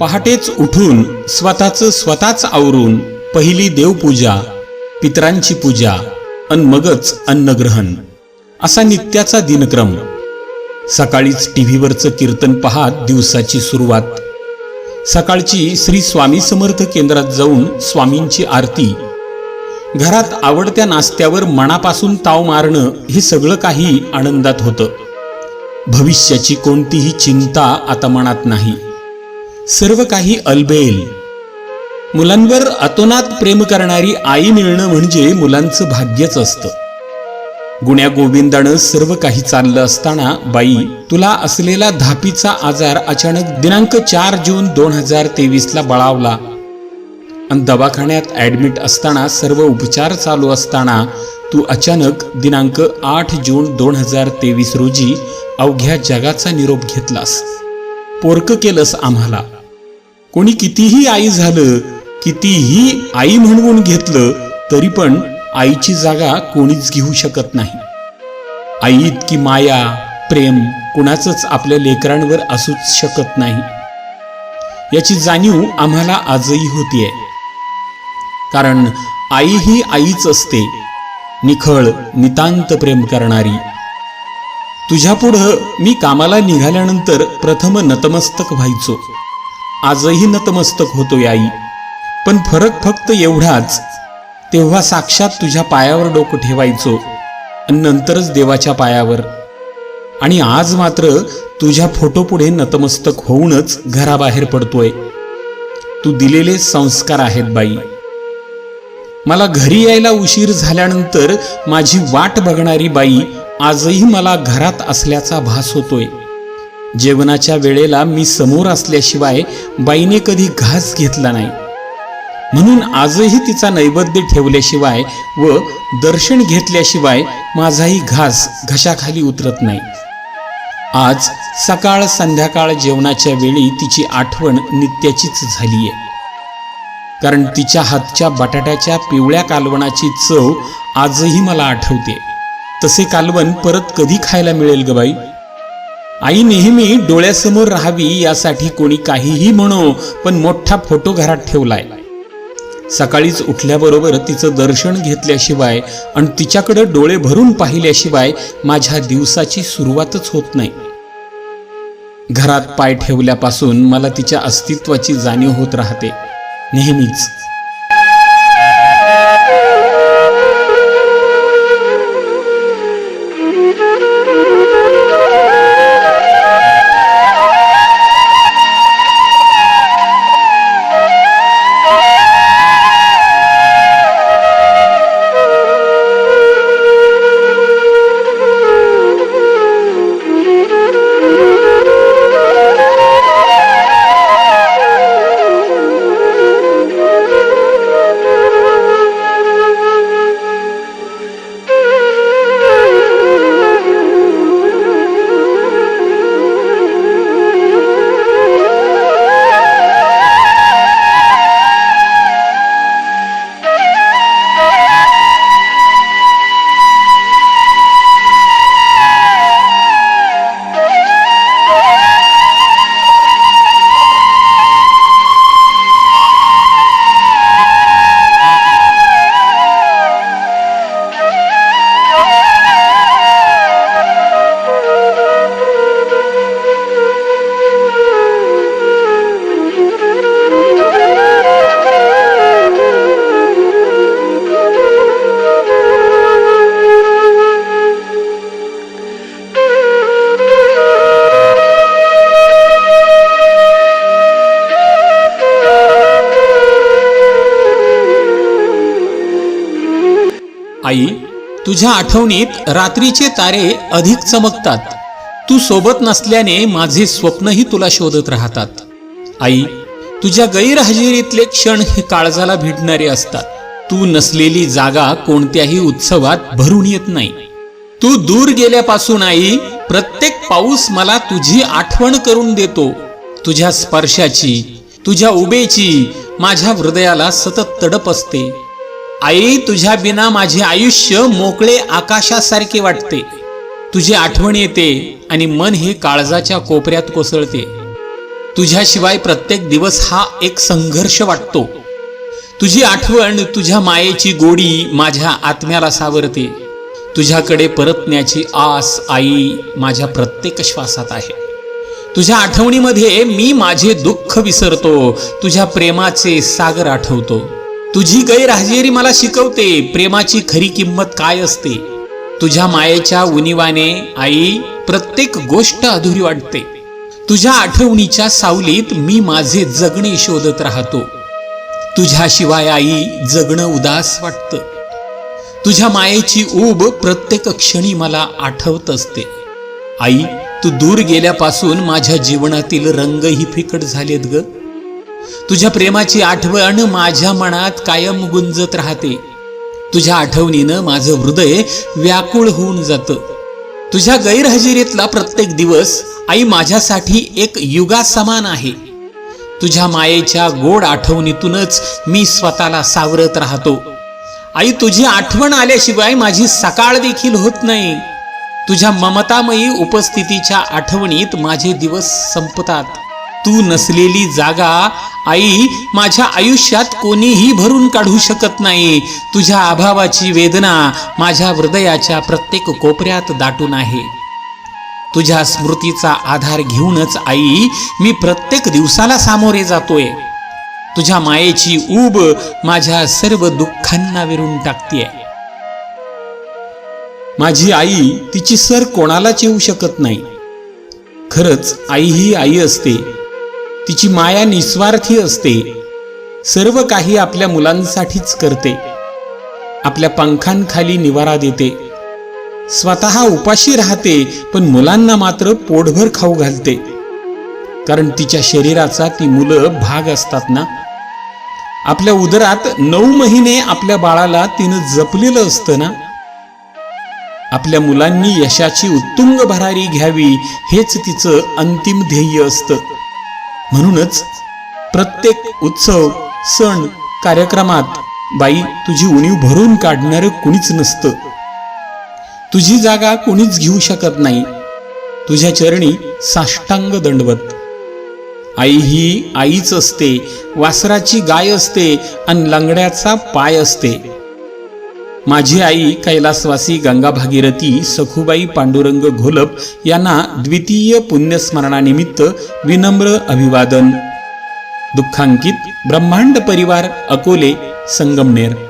पहाटेच उठून स्वतःचं स्वतःच आवरून पहिली देवपूजा पितरांची पूजा अन मगच अन्नग्रहण असा नित्याचा दिनक्रम. सकाळीच टीव्हीवरचं कीर्तन पाहत दिवसाची सुरुवात. सकाळची श्री स्वामी समर्थ केंद्रात जाऊन स्वामींची आरती. घरात आवडत्या नाश्त्यावर मनापासून ताव मारणं हे सगळं काही आनंदात होतं. भविष्याची कोणतीही चिंता आता मनात नाही. सर्व काही अलबेल. मुलांवर अतोनात प्रेम करणारी आई मिळणं म्हणजे मुलांचं भाग्यच असतं. गुण्या गोविंदानं सर्व काही चाललं असताना बाई तुला असलेला धापीचा आजार अचानक दिनांक चार जून दोन हजार तेवीसला बळावला. आणि दवाखान्यात ॲडमिट असताना सर्व उपचार चालू असताना तू अचानक दिनांक आठ जून दोन हजार तेवीस रोजी अवघ्या जगाचा निरोप घेतलास. पोरकं केलंस आम्हाला. कोणी कितीही आई झालं कितीही आई म्हणवून घेतलं तरी पण आईची जागा कोणीच घेऊ शकत नाही. आई इतकी माया प्रेम कुणाचंच आपल्या लेकरांवर असूच शकत नाही. याची जाणीव आम्हाला आजही होतीये. कारण आई ही आईच असते निखळ नितांत प्रेम करणारी. तुझ्यापुढं मी कामाला निघाल्यानंतर प्रथम नतमस्तक व्हायचो. आजही नतमस्तक होतोय आई पण फरक फक्त एवढाच. तेव्हा साक्षात तुझ्या पायावर डोकं ठेवायचो आणि नंतरच देवाच्या पायावर. आणि आज मात्र तुझ्या फोटोपुढे नतमस्तक होऊनच घराबाहेर पडतोय. तू दिलेले संस्कार आहेत बाई. मला घरी यायला उशीर झाल्यानंतर माझी वाट बघणारी बाई आजही मला घरात असल्याचा भास होतोय. जेवणाच्या वेळेला मी समोर असल्याशिवाय बाईने कधी घास घेतला नाही. म्हणून आजही तिचा नैवेद्य ठेवल्याशिवाय व दर्शन घेतल्याशिवाय माझाही घास घशाखाली उतरत नाही. आज सकाळ संध्याकाळ जेवणाच्या वेळी तिची आठवण नित्याचीच झाली आहे कारण तिच्या हातच्या बटाट्याच्या पिवळ्या कालवणाची चव आजही मला आठवते. तसे कालवण परत कधी खायला मिळेल ग बाई? आई नेहमी डोळ्यासमोर राहावी यासाठी कोणी काहीही म्हणो पण मोठा फोटो घरात ठेवलाय. सकाळीच उठल्याबरोबर तिचं दर्शन घेतल्याशिवाय आणि तिच्याकडे डोळे भरून पाहिल्याशिवाय माझ्या दिवसाची सुरुवातच होत नाही. घरात पाय ठेवल्यापासून मला तिच्या अस्तित्वाची जाणीव होत राहते. नेहमीच. आई तुझ्या आठवणीत रात्रीचे तारे अधिक चमकतात. तू सोबत नसल्याने माझे स्वप्नही तुला शोधत राहतात. आई तुझ्या गैरहजेरीतले क्षण हे काळजाला भिडणारे असतात. तू नसलेली जागा कोणत्याही उत्सवात भरून येत नाही. तू दूर गेल्यापासून आई प्रत्येक पाऊस मला तुझी आठवण करून देतो. तुझ्या स्पर्शाची तुझ्या उबेची माझ्या हृदयाला सतत तडप असते. आई तुझ्या बिना माझे आयुष्य मोकळे आकाशासारखे वाटते. तुझी आठवण येते आणि मन हे काळजाच्या कोपऱ्यात कोसळते. तुझ्याशिवाय प्रत्येक दिवस हा एक संघर्ष वाटतो. तुझी आठवण तुझ्या मायेची गोडी माझ्या आत्म्याला सावरते. तुझ्याकडे परतण्याची आस आई माझ्या प्रत्येक श्वासात आहे. तुझ्या आठवणीमध्ये मी माझे दुःख विसरतो. तुझ्या प्रेमाचे सागर आठवतो. तुझी गैरहजेरी मला शिकवते. प्रेमाची खरी किंमत काय असते? तुझ्या मायेच्या उनिवाने आई प्रत्येक गोष्ट अधुरी वाटते. तुझ्या आठवणीच्या सावलीत मी माझे जगणे शोधत राहतो. तुझ्याशिवाय आई जगणं उदास वाटतं. तुझ्या मायेची ऊब प्रत्येक क्षणी मला आठवत असते. आई तू दूर गेल्यापासून माझ्या जीवनातील रंगही फिकट झालेत ग. तुझ्या प्रेमाची आठवण माझ्या मनात कायम गुंजत राहते. तुझ्या आठवणीनं माझं हृदय व्याकुळ होऊन जातं. तुझ्या गैरहजेरीतला प्रत्येक दिवस आई माझ्यासाठी एक युगा समान आहे. तुझ्या मायेच्या गोड आठवणीतूनच मी स्वतःला सावरत राहतो. आई तुझी आठवण आल्याशिवाय माझी सकाळ देखील होत नाही. तुझ्या ममतामयी उपस्थितीच्या आठवणीत माझे दिवस संपतात. तू नसलेली जागा आई माझ्या आयुष्यात कोणीही भरून काढू शकत नाही. तुझ्या अभावाची वेदना माझ्या हृदयाच्या प्रत्येक कोपऱ्यात दाटून आहे. तुझ्या स्मृतीचा आधार घेऊनच आई मी प्रत्येक दिवसाला सामोरे जातोय. तुझ्या मायेची ऊब माझ्या सर्व दुःखांना विरून टाकतीये. माझी आई तिची सर कोणालाच येऊ शकत नाही. खरंच आई ही आई असते. तिची माया निस्वार्थी असते. सर्व काही आपल्या मुलांसाठीच करते. आपल्या पंखांखाली निवारा देते. स्वतः उपाशी राहते पण मुलांना मात्र पोटभर खाऊ घालते. कारण तिच्या शरीराचा ती मुलं भाग असतात ना? आपल्या उदरात नऊ महिने आपल्या बाळाला तिनं जपलेलं असतं ना? आपल्या मुलांनी यशाची उत्तुंग भरारी घ्यावी हेच तिचं अंतिम ध्येय असतं. म्हणूनच प्रत्येक उत्सव सण कार्यक्रमात बाई तुझी उणीव भरून काढणारं कुणीच नसतं. तुझी जागा कोणीच घेऊ शकत नाही. तुझ्या चरणी साष्टांग दंडवत. आई ही आईच असते वासराची गाय असते आणि लंगड्याचा पाय असते. माझी आई कैलासवासी गंगा भागीरथी सखुबाई पांडुरंग घोलप यांना द्वितीय पुण्यस्मरणानिमित्त विनम्र अभिवादन. दुःखांकित ब्रह्मांड परिवार अकोले संगमनेर.